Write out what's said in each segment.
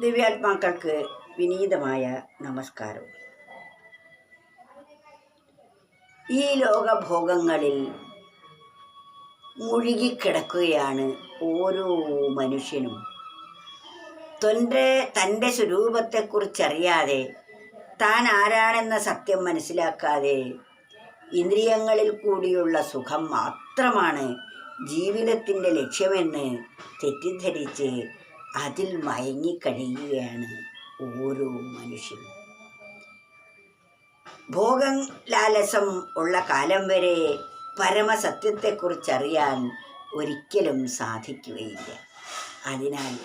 ദിവ്യാത്മാക്കൾക്ക് വിനീതമായ നമസ്കാരം. ഈ ലോകഭോഗങ്ങളിൽ മുഴുകിക്കിടക്കുകയാണ് ഓരോ മനുഷ്യനും. തന്റെ തന്റെ സ്വരൂപത്തെക്കുറിച്ചറിയാതെ താൻ ആരാണെന്ന സത്യം മനസ്സിലാക്കാതെ ഇന്ദ്രിയങ്ങളിൽ കൂടിയുള്ള സുഖം മാത്രമാണ് ജീവിതത്തിന്റെ ലക്ഷ്യമെന്ന് തെറ്റിദ്ധരിച്ച് അതിൽ മയങ്ങിക്കഴിയുകയാണ് ഓരോ മനുഷ്യനും. ഭോഗം ലാലസം ഉള്ള കാലം വരെ പരമസത്യത്തെക്കുറിച്ചറിയാൻ ഒരിക്കലും സാധിക്കുകയില്ല. അതിനാൽ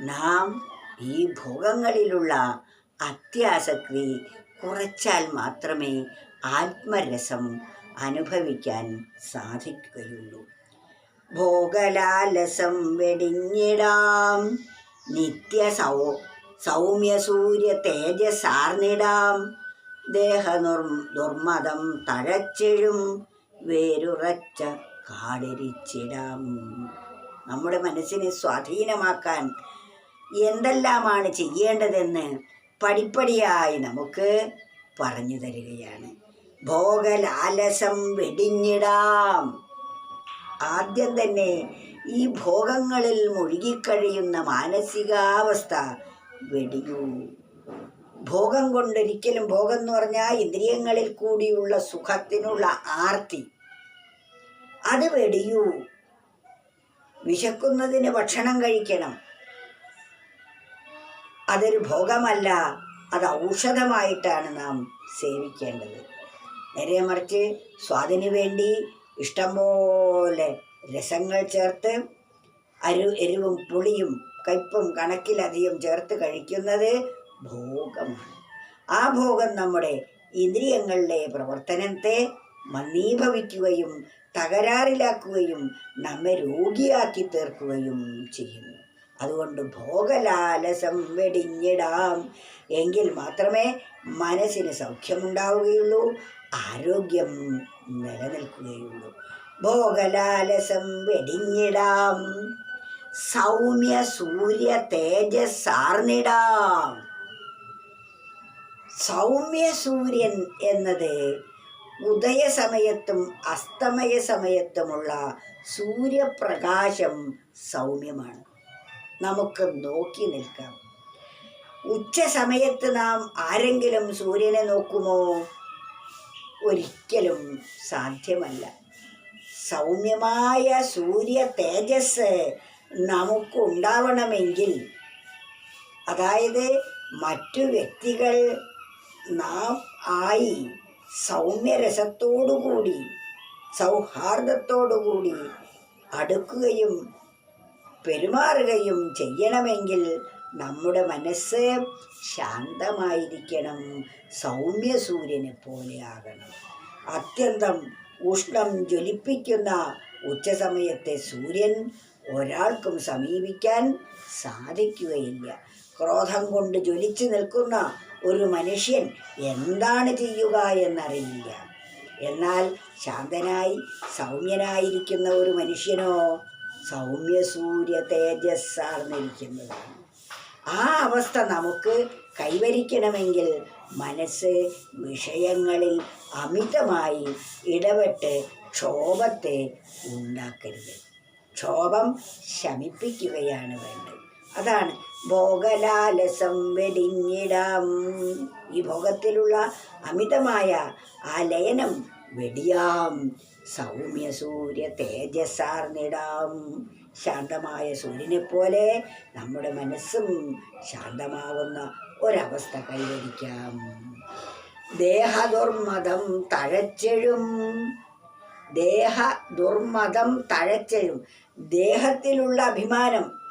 നാം ഈ ഭോഗങ്ങളിലുള്ള അത്യാസക്തി കുറച്ചാൽ മാത്രമേ ആത്മരസം അനുഭവിക്കാൻ സാധിക്കുകയുള്ളൂ. ഭോഗലാലസം വെടിഞ്ഞിടാം. നിത്യ സൗ സൗമ്യ സൂര്യ തേജസാർന്നിടാം ദേഹനുർ ദുർമതം തഴച്ചിഴും വേരുറച്ച കാടിരിച്ചിടാം. നമ്മുടെ മനസ്സിനെ സ്വാധീനമാക്കാൻ എന്തെല്ലാമാണ് ചെയ്യേണ്ടതെന്ന് പടിപ്പടിയായി നമുക്ക് പറഞ്ഞു തരികയാണ്. ഭോഗലാലസം വെടിഞ്ഞിടാം. ആദ്യം തന്നെ ഈ ഭോഗങ്ങളിൽ മുഴുകിക്കഴിയുന്ന മാനസികാവസ്ഥ വെടിയൂ. ഭോഗം കൊണ്ടൊരിക്കലും ഭോഗം എന്ന് പറഞ്ഞാൽ ഇന്ദ്രിയങ്ങളിൽ കൂടിയുള്ള സുഖത്തിനുള്ള ആർത്തി. അത് വെടിയൂ. വിശക്കുന്നതിന് ഭക്ഷണം കഴിക്കണം. അതൊരു ഭോഗമല്ല അത് ഔഷധമായിട്ടാണ് നാം സേവിക്കേണ്ടത്. നേരെ മറിച്ച് സ്വാദിന് വേണ്ടി ഇഷ്ടംപോലെ രസങ്ങൾ ചേർത്ത് അരു എരിവും പുളിയും കയ്പും കണക്കിലധികം ചേർത്ത് കഴിക്കുന്നത് ഭോഗമാണ്. ആ ഭോഗം നമ്മുടെ ഇന്ദ്രിയങ്ങളിലെ പ്രവർത്തനത്തെ മന്ദീഭവിക്കുകയും തകരാറിലാക്കുകയും നമ്മെ രോഗിയാക്കി തീർക്കുകയും ചെയ്യുന്നു. അതുകൊണ്ട് ഭോഗലാലസം വെടിഞ്ഞിടാം. എങ്കിൽ മാത്രമേ മനസ്സിന് സൗഖ്യമുണ്ടാവുകയുള്ളൂ ആരോഗ്യം നിലനിൽക്കുകയുള്ളൂ. ഭോഗലാലസം വെടിഞ്ഞിടാം. സൗമ്യ സൂര്യ തേജസ്സാർന്നിടാം സൗമ്യ സൂര്യൻ എന്നത് ഉദയസമയത്തും അസ്തമയ സമയത്തുമുള്ള സൂര്യപ്രകാശം സൗമ്യമാണ്. നമുക്ക് നോക്കി നിൽക്കാം. ഉച്ച സമയത്ത് നാം ആരെങ്കിലും സൂര്യനെ നോക്കുമോ? ഒരിക്കലും സാധ്യമല്ല. സൗമ്യമായ സൂര്യ തേജസ് നമുക്കുണ്ടാവണമെങ്കിൽ അതായത് മറ്റു വ്യക്തികൾ നാം ആയി സൗമ്യരസത്തോടുകൂടി സൗഹാർദ്ദത്തോടുകൂടി അടുക്കുകയും പെരുമാറുകയും ചെയ്യണമെങ്കിൽ നമ്മുടെ മനസ്സ് ശാന്തമായിരിക്കണം. സൗമ്യ സൂര്യനെ പോലെ ആകണം അത്യന്തം ഉഷ്ണം ജ്വലിപ്പിക്കുന്ന ഉച്ചസമയത്തെ സൂര്യൻ ഒരാൾക്കും സമീപിക്കാൻ സാധിക്കുകയില്ല. ക്രോധം കൊണ്ട് ജ്വലിച്ചു നിൽക്കുന്ന ഒരു മനുഷ്യൻ എന്താണ് ചെയ്യുക എന്നറിയില്ല. എന്നാൽ ശാന്തനായി സൗമ്യനായിരിക്കുന്ന ഒരു മനുഷ്യനോ സൗമ്യ സൂര്യ തേജസ്സാർന്നിരിക്കുന്നതാണ്. ആ അവസ്ഥ നമുക്ക് കൈവരിക്കണമെങ്കിൽ മനസ്സ് വിഷയങ്ങളിൽ അമിതമായി ഇടപെട്ട് ക്ഷോഭത്തെ ഉണ്ടാക്കരുത്. ക്ഷോഭം ശമിപ്പിക്കുകയാണ് വേണ്ടത്. അതാണ് ഭോഗലാലസം വെടിഞ്ഞിടാം. ഈ ഭോഗത്തിലുള്ള അമിതമായ ആ ലയനം വെടിയാം. സൗമ്യ സൂര്യ തേജസ്സാർന്നിടാം. ശാന്തമായ സൂര്യനെ പോലെ നമ്മുടെ മനസ്സും ശാന്തമാകുന്ന ഒരവസ്ഥ കൈവരിക്കാം. ദേഹദുർമതം തഴച്ചെഴും. ദേഹ ദുർമതം തഴച്ചെഴും. ദേഹത്തിലുള്ള അഭിമാനം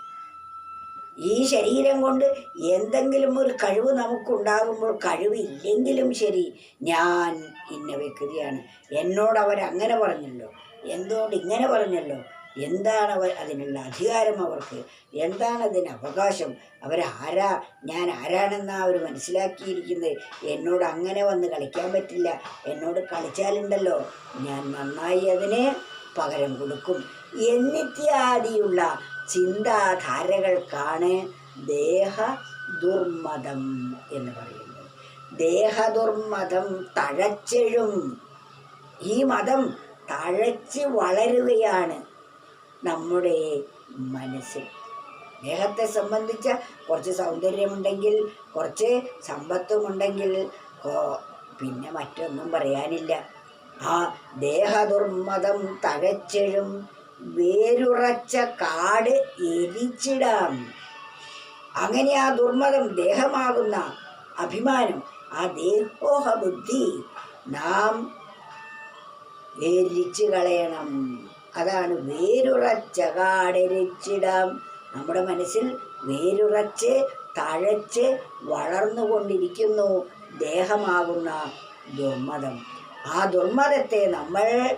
ഈ ശരീരം കൊണ്ട് എന്തെങ്കിലും ഒരു കഴിവ് നമുക്കുണ്ടാകുമ്പോൾ കഴിവ് ഇല്ലെങ്കിലും ശരി. ഞാൻ ഇന്ന വ്യക്തിയാണ്. എന്നോട് അവർ അങ്ങനെ പറഞ്ഞല്ലോ. എന്തുകൊണ്ട് ഇങ്ങനെ പറഞ്ഞല്ലോ? എന്താണ് അവർ അതിനുള്ള അധികാരം അവർക്ക്? എന്താണ് അതിന് അവകാശം? അവരാരാ ഞാൻ ആരാണെന്നാ അവർ മനസ്സിലാക്കിയിരിക്കുന്നത്? എന്നോട് അങ്ങനെ വന്ന് കളിക്കാൻ പറ്റില്ല. എന്നോട് കളിച്ചാലുണ്ടല്ലോ. ഞാൻ നന്നായി അതിന് പകരം കൊടുക്കും. എന്നിത്യാദിയുള്ള ചിന്താധാരകൾക്കാണ് ദേഹ ദുർമതം എന്ന് പറയുന്നത്. ദേഹദുർമതം തഴച്ചെഴും. ഈ മതം തഴച്ച് വളരുകയാണ് നമ്മുടെ മനസ്സിൽ. ദേഹത്തെ സംബന്ധിച്ച കുറച്ച് സൗന്ദര്യമുണ്ടെങ്കിൽ കുറച്ച് സമ്പത്തുമുണ്ടെങ്കിൽ പിന്നെ മറ്റൊന്നും പറയാനില്ല. ആ ദേഹദുർമതം തഴച്ചെഴും വേരുറച്ച കാട് എരിച്ചിടാം. അങ്ങനെ ആ ദുർമതം ദേഹമാകുന്ന അഭിമാനം ആ ദേഹോഹ ബുദ്ധി നാം എരിച്ചു കളയണം. അതാണ് വേരുറച്ച കാടരിച്ചിടാം. നമ്മുടെ മനസ്സിൽ വേരുറച്ച് തഴച്ച് വളർന്നുകൊണ്ടിരിക്കുന്നു ദേഹമാകുന്ന ദുർമതം. ആ ദുർമതത്തെ നമ്മൾ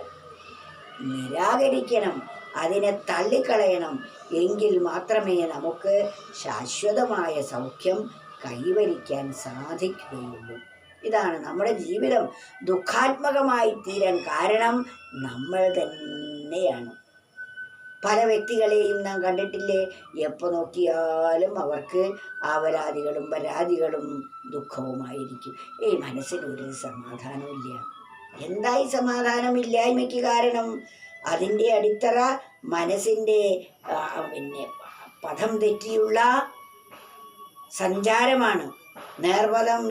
നിരാകരിക്കണം അതിനെ തള്ളിക്കളയണം. എങ്കിൽ മാത്രമേ നമുക്ക് ശാശ്വതമായ സൗഖ്യം കൈവരിക്കാൻ സാധിക്കുകയുള്ളൂ. ഇതാണ് നമ്മുടെ ജീവിതം. ദുഃഖാത്മകമായി തീരാൻ കാരണം നമ്മൾ തന്നെയാണ്. പല വ്യക്തികളെയും നാം കണ്ടിട്ടില്ലേ? എപ്പോൾ നോക്കിയാലും അവർക്ക് ആവരാധികളും പരാതികളും ദുഃഖവുമായിരിക്കും. ഈ മനസ്സിനൊരു സമാധാനമില്ല എന്തായി സമാധാനമില്ലായ്മയ്ക്ക് കാരണം? അതിന്റെ അടിത്തറ മനസ്സിന്റെ പിന്നെ പദം തെറ്റിയുള്ള സഞ്ചാരമാണ്. നേർവലം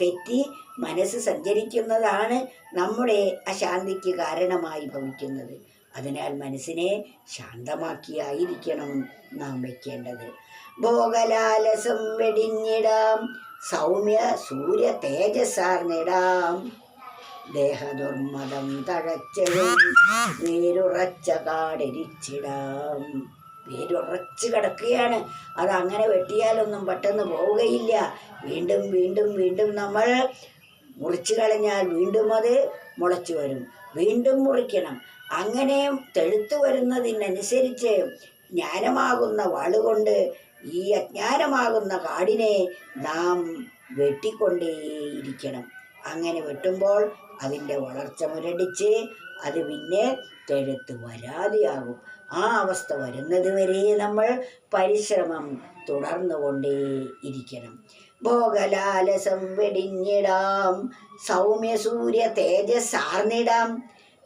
തെറ്റി മനസ്സ് സഞ്ചരിക്കുന്നതാണ് നമ്മുടെ അശാന്തിക്ക് കാരണമായി ഭവിക്കുന്നത്. അതിനാൽ മനസ്സിനെ ശാന്തമാക്കിയായിരിക്കണം നാം വയ്ക്കേണ്ടത് ഭോഗലാലസം വെടിഞ്ഞിടാം സൗമ്യ സൂര്യ തേജസ്സാർന്നിടാം. ദേഹദുർമതം തഴച്ചഴും വേരുറച്ച വേരുറച്ച് കിടക്കുകയാണ്. അത് അങ്ങനെ വെട്ടിയാലൊന്നും പെട്ടെന്ന് പോവുകയില്ല. വീണ്ടും വീണ്ടും വീണ്ടും നമ്മൾ മുറിച്ചു കളഞ്ഞാൽ വീണ്ടും അത് മുളച്ചു വരും. വീണ്ടും മുറിക്കണം. അങ്ങനെ തെഴുത്തു വരുന്നതിനനുസരിച്ച് ജ്ഞാനമാകുന്ന വാളുകൊണ്ട് ഈ അജ്ഞാനമാകുന്ന കാടിനെ നാം വെട്ടിക്കൊണ്ടേയിരിക്കണം. അങ്ങനെ വെട്ടുമ്പോൾ അതിന്റെ വളർച്ച മുരടിച്ച് അത് പിന്നെ തെഴുത്ത് വരാതെയാകും ആ അവസ്ഥ വരുന്നത് വരെ നമ്മൾ പരിശ്രമം തുടർന്നു കൊണ്ടേ ഇരിക്കണം. ഭോഗലാലസം വെടിഞ്ഞിടാം. സൗമ്യ സൂര്യ തേജസ്സാർന്നിടാം.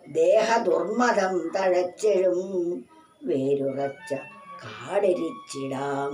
ദേഹ ദുർമതം തഴച്ചെഴും. വേരുറച്ച കാടരിച്ചിടാം.